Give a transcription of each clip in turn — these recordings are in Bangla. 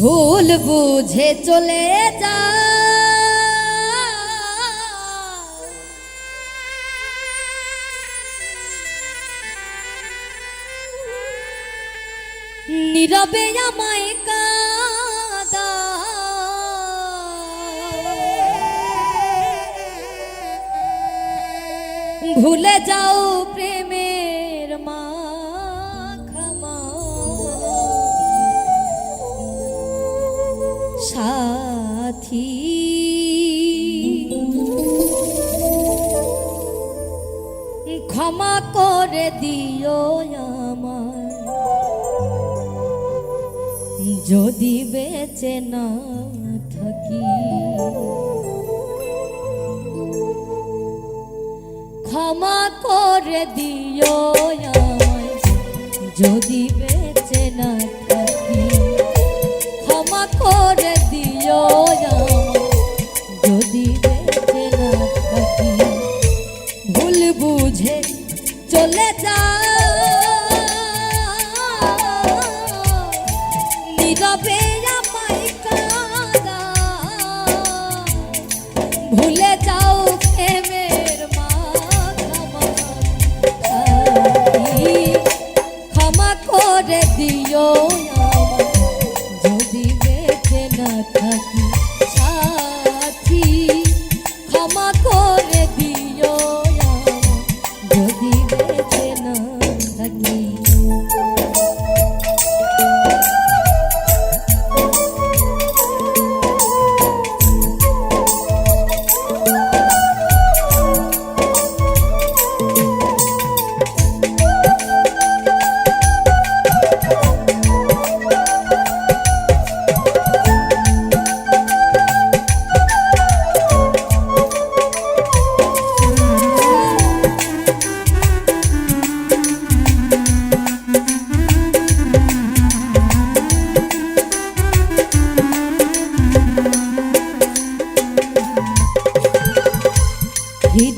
ভুল বুঝে চলে যা। নীরবে আমায় কাদা। ভুলে যাও প্রেমের সাথী। ক্ষমা করে দিও আমার যদি বেঁচে না থাকি, ক্ষমা করে দিও আমায়। যদি বেঁচে না ভুল বুঝে চলে যা নীরবে আমায় ভুলে যাও প্রেমের ক্ষমা করে দিও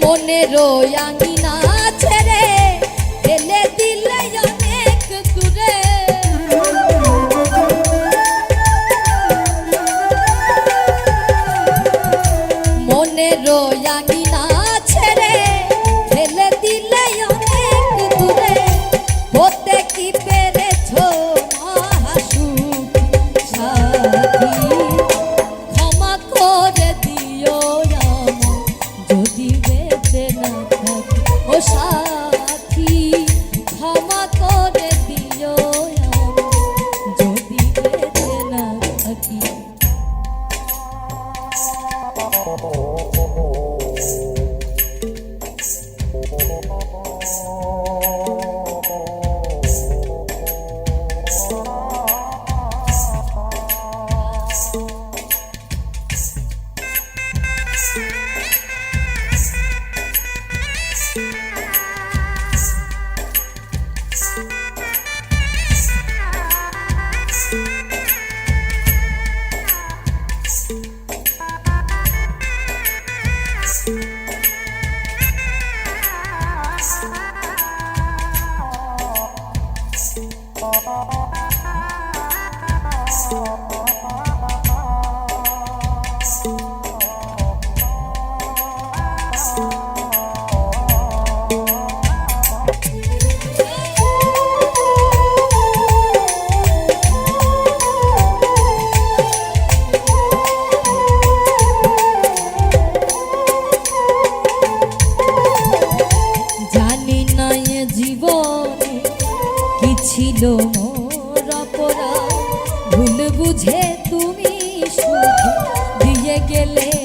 মনের আঙিনা ছিল মোর ভুল বুঝে তুমি দিয়ে গেলে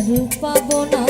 আর পাবো না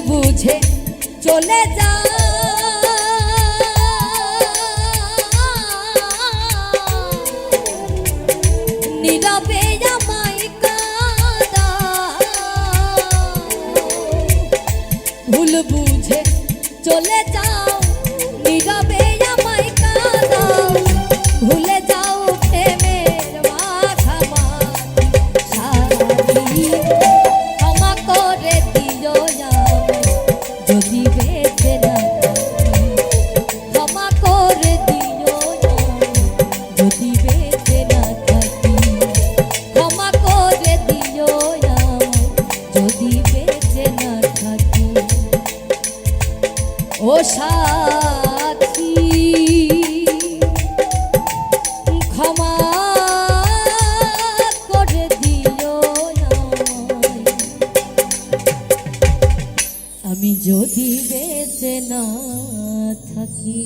বুঝে চলে যা। নীরবে আমায় কাদা। ভুল বুঝে চলে যাও। নীরবে অধিবেচনা থাকি